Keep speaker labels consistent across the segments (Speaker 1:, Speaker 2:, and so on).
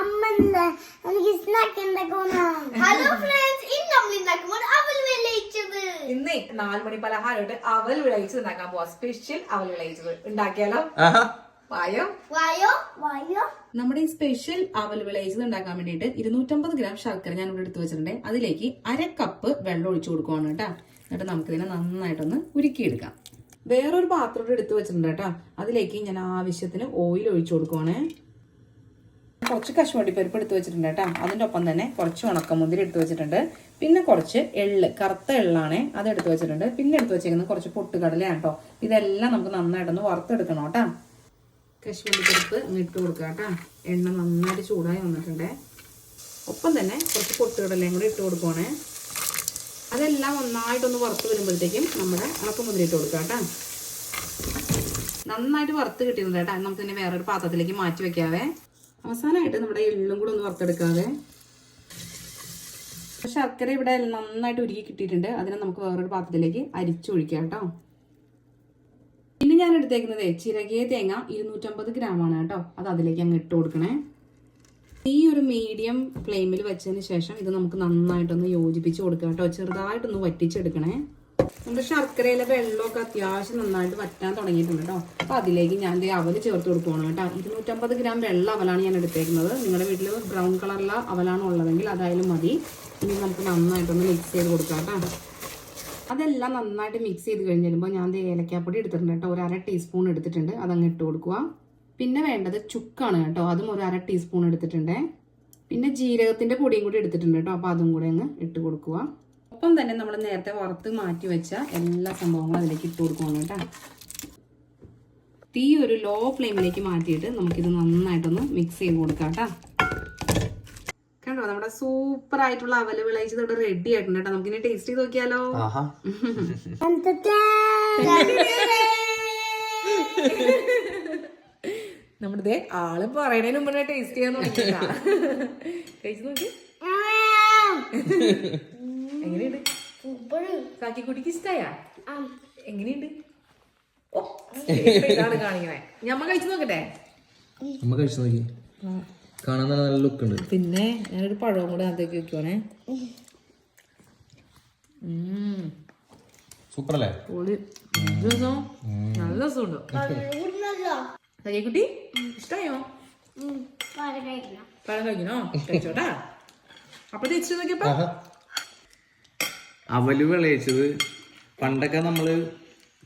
Speaker 1: അമ്മല്ലേ? എനിക്ക് സ്നാക്ക് ഉണ്ടാക്കണം hello friends ഇന്ന് നമ്മൾ ഉണ്ടാക്കുമ്പോൾ അവൽ വിളയിച്ചത്.
Speaker 2: ഇന്ന് നാല് മണി പലഹാരമായിട്ട് അവൽ വിളയിച്ചത് ഉണ്ടാക്കാൻ പോവാ. സ്പെഷ്യൽ അവൽ വിളയിച്ചത്. ഉണ്ടാക്കിയാലോ? വായോ?
Speaker 1: വായോ? വായോ?
Speaker 2: നമ്മുടെ ഈ സ്പെഷ്യൽ അവൽ വിളയിച്ചത് ഉണ്ടാക്കാൻ വേണ്ടിയിട്ട് ഇരുന്നൂറ്റമ്പത് ഗ്രാം ശർക്കര ഞാൻ ഇവിടെ എടുത്തു വെച്ചിട്ടുണ്ട്. അതിലേക്ക് അര കപ്പ് വെള്ളം ഒഴിച്ചു കൊടുക്കുവാണ് കേട്ടോ. എന്നിട്ട് നമുക്കിതിനെ നന്നായിട്ടൊന്ന് ഉരുക്കിയെടുക്കാം. വേറൊരു പാത്രം ഇവിടെ എടുത്തു വെച്ചിട്ടുണ്ട് കേട്ടോ. അതിലേക്ക് ഞാൻ ആവശ്യത്തിന് ഓയിൽ ഒഴിച്ചു കൊടുക്കുവാണ്. കുറച്ച് കശുവണ്ടി പരിപ്പ് എടുത്ത് വെച്ചിട്ടുണ്ട് കേട്ടോ. അതിന്റെ ഒപ്പം തന്നെ കുറച്ച് ഉണക്കമുന്തിരി എടുത്ത് വെച്ചിട്ടുണ്ട്. പിന്നെ കുറച്ച് എള്ള് കറുത്ത എള്ളാണ് അത് എടുത്ത് വെച്ചിട്ടുണ്ട്. പിന്നെ എടുത്ത് വെച്ചേക്കുന്നത് കുറച്ച് പൊട്ടുകടലയാണ് കേട്ടോ. ഇതെല്ലാം നമുക്ക് നന്നായിട്ടൊന്ന് വറുത്തെടുക്കണം കേട്ടോ. കശുവണ്ടി പരിപ്പ് ഇട്ട് കൊടുക്കുക കേട്ടോ. എണ്ണ നന്നായിട്ട് ചൂടായി വന്നിട്ടുണ്ട്. ഒപ്പം തന്നെ കുറച്ച് പൊട്ടുകടലയും കൂടി ഇട്ട് കൊടുക്കുവാണേ. അതെല്ലാം നന്നായിട്ടൊന്ന് വറുത്ത് വരുമ്പോഴത്തേക്കും നമ്മുടെ ഉണക്കമുന്തിരി ഇട്ട് കൊടുക്കുക കേട്ടോ. നന്നായിട്ട് വറുത്ത് കിട്ടിയിട്ടുണ്ട് കേട്ടോ. നമുക്ക് തന്നെ വേറൊരു പാത്രത്തിലേക്ക് മാറ്റി വെക്കാവേ. അവസാനമായിട്ട് നമ്മുടെ എള്ളും കൂടെ ഒന്ന് വറുത്തെടുക്കാതെ ശർക്കര ഇവിടെ നന്നായിട്ട് ഉരുക്കി കിട്ടിയിട്ടുണ്ട്. അതിനെ നമുക്ക് വേറൊരു പാത്രത്തിലേക്ക് അരിച്ചൊഴിക്കാം കേട്ടോ. പിന്നെ ഞാൻ എടുത്തേക്കുന്നത് ചിരകിയ തേങ്ങ ഇരുന്നൂറ്റമ്പത് ഗ്രാം ആണ് കേട്ടോ. അത് അതിലേക്ക് അങ്ങ് ഇട്ട് കൊടുക്കണേ. ഈ ഒരു മീഡിയം ഫ്ലെയിമിൽ വെച്ചതിന് ശേഷം ഇത് നമുക്ക് നന്നായിട്ടൊന്ന് യോജിപ്പിച്ച് കൊടുക്കാം കേട്ടോ. ചെറുതായിട്ടൊന്ന് വറ്റിച്ചെടുക്കണേ. നമ്മുടെ ശർക്കരയിലെ വെള്ളമൊക്കെ അത്യാവശ്യം നന്നായിട്ട് വറ്റാൻ തുടങ്ങിയിട്ടുണ്ട് കേട്ടോ. അപ്പോൾ അതിലേക്ക് ഞാൻ ദേ അവൽ ചേർത്ത് കൊടുക്കുവാണ് കേട്ടോ. ഇരുന്നൂറ്റമ്പത് ഗ്രാം വെള്ള അവലാണ് ഞാൻ എടുത്തേക്കുന്നത്. നിങ്ങളുടെ വീട്ടിൽ ബ്രൗൺ കളറിലെ അവലാണ് ഉള്ളതെങ്കിൽ അതായാലും മതി. ഇനി നമുക്ക് നന്നായിട്ടൊന്ന് മിക്സ് ചെയ്ത് കൊടുക്കാം കേട്ടോ. അതെല്ലാം നന്നായിട്ട് മിക്സ് ചെയ്ത് കഴിഞ്ഞ് വരുമ്പോൾ ഞാൻ ദേ ഏലക്കാപ്പൊടി എടുത്തിട്ടുണ്ട് കേട്ടോ. ഒരു അര ടീസ്പൂൺ എടുത്തിട്ടുണ്ട്. അതങ്ങ് ഇട്ട് കൊടുക്കുക. പിന്നെ വേണ്ടത് ചുക്കാണ് കേട്ടോ. അതും ഒരു അര ടീസ്പൂൺ എടുത്തിട്ടുണ്ട്. പിന്നെ ജീരകത്തിന്റെ പൊടിയും കൂടി എടുത്തിട്ടുണ്ട് കേട്ടോ. അപ്പോൾ അതും കൂടെ അങ്ങ് ഇട്ട് കൊടുക്കുക. ഒപ്പം തന്നെ നമ്മൾ നേരത്തെ വറുത്ത് മാറ്റി വെച്ച എല്ലാ സംഭവങ്ങളും അതിലേക്ക് ഇട്ട് കൊടുക്കുകയാണ് കേട്ടോ. തീ ഒരു ലോ ഫ്ലെയിമിലേക്ക് മാറ്റിയിട്ട് നമുക്കിത് നന്നായിട്ടൊന്ന് മിക്സ് ചെയ്ത് കൊടുക്കാം കേട്ടോ. കണ്ടോ നമ്മുടെ സൂപ്പർ ആയിട്ടുള്ള അവൽ വിളയിച്ചത് ഇവിടെ റെഡി ആയിട്ടുണ്ട് കേട്ടോ. നമുക്കിനി ടേസ്റ്റ് ചെയ്ത് നോക്കിയാലോ?
Speaker 3: ആഹാ.
Speaker 2: നമ്മുടെ ദേ ആൾ പറയണതിന് മുമ്പേ ടേസ്റ്റ് ചെയ്യാൻ നോക്കിട്ടാ കഴിച്ചു നോക്കി. എങ്ങനെയുണ്ട്? കാക്കിക്കുട്ടിക്ക് ഇഷ്ടായാ? എങ്ങനെയുണ്ട്? ഓ taste ഇതാണ് കാണിക്കണേ. ഞമ്മ കഴിച്ചു നോക്കട്ടെ?
Speaker 3: നമ്മ കഴിച്ചു നോക്കി. കാണാൻ നല്ല നല്ല ലുക്ക് ഉണ്ട്.
Speaker 2: പിന്നെ ഞാനൊരു പഴവും കൂടെ അതൊക്കെ വെക്കുവാണേ.
Speaker 3: സൂപ്പർ അല്ലേ
Speaker 2: പൊളി. നല്ല രസമുണ്ട്. ഇഷ്ടായോ? ഇഷ്ടമായോ പഴം കഴിക്കണോ? കഴിച്ചോട്ടാ. അപ്പൊ തിരിച്ചു നോക്കിയപ്പോ?
Speaker 3: ആഹാ. അവൽ വിളയിച്ചത്. പണ്ടൊക്കെ നമ്മൾ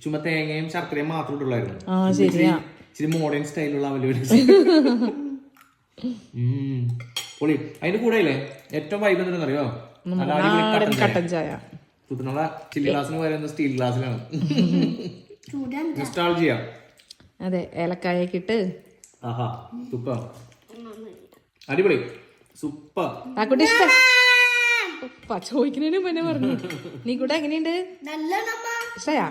Speaker 3: ചുമ്മാ തേങ്ങയും ശർക്കരയും മാത്രം ഇട്ടുള്ളായിരുന്നു.
Speaker 2: ആ ശരിയാ.
Speaker 3: ഇച്ചിരി മോഡേൺ സ്റ്റൈലുള്ള അവൽ വിളയിച്ചത്. ഉം. പൊളി. അതിന്റെ കൂടെ ഇല്ലേ? ഏറ്റവും വൈബ് എന്തെന്നറിയോ കട്ടൻ ചായ.
Speaker 2: ചായ.
Speaker 3: ചില്ലി ഗ്ലാസ്സിന് പകരം സ്റ്റീൽ ഗ്ലാസ്സിലാണ് ഇൻസ്റ്റാൾ
Speaker 2: അതെ ഏലക്കായൊക്കെ ഇട്ട്.
Speaker 3: ആഹാ സൂപ്പർ. അടിപൊളി. സൂപ്പർ.
Speaker 2: ഇഷ്ടം. ചോദിക്കുന്നതിന് മുന്നേ പറഞ്ഞു. നീ കൂടെ എങ്ങനെയുണ്ട്? ഇഷ്ടയാ?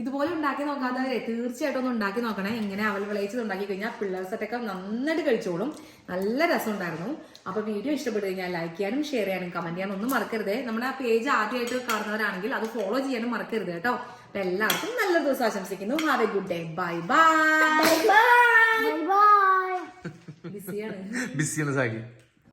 Speaker 2: ഇതുപോലെ ഉണ്ടാക്കി നോക്കാത്തവരെ തീർച്ചയായിട്ടും ഒന്ന് ഉണ്ടാക്കി നോക്കണേ. ഇങ്ങനെ അവൽ വിളയിച്ചത് ഉണ്ടാക്കി കഴിഞ്ഞാൽ പിള്ളേർ സെറ്റൊക്കെ നന്നായിട്ട് കഴിച്ചോളും. നല്ല രസം ഉണ്ടായിരുന്നു അപ്പൊ വീഡിയോ ഇഷ്ടപ്പെട്ടു കഴിഞ്ഞാൽ ലൈക്ക് ചെയ്യാനും ഷെയർ ചെയ്യാനും കമന്റ് ചെയ്യാനും ഒന്നും മറക്കരുത്. നമ്മുടെ ആ പേജ് ആദ്യമായിട്ട് കാണുന്നവരാണെങ്കിൽ അത് ഫോളോ ചെയ്യാനും മറക്കരുത് കേട്ടോ. അപ്പൊ എല്ലാവർക്കും നല്ല ദിവസം ആശംസിക്കുന്നു. Have a good day bye bye
Speaker 1: bye bye
Speaker 2: ബിസിയാണ്
Speaker 3: ബിസിയാണ് സാക്കി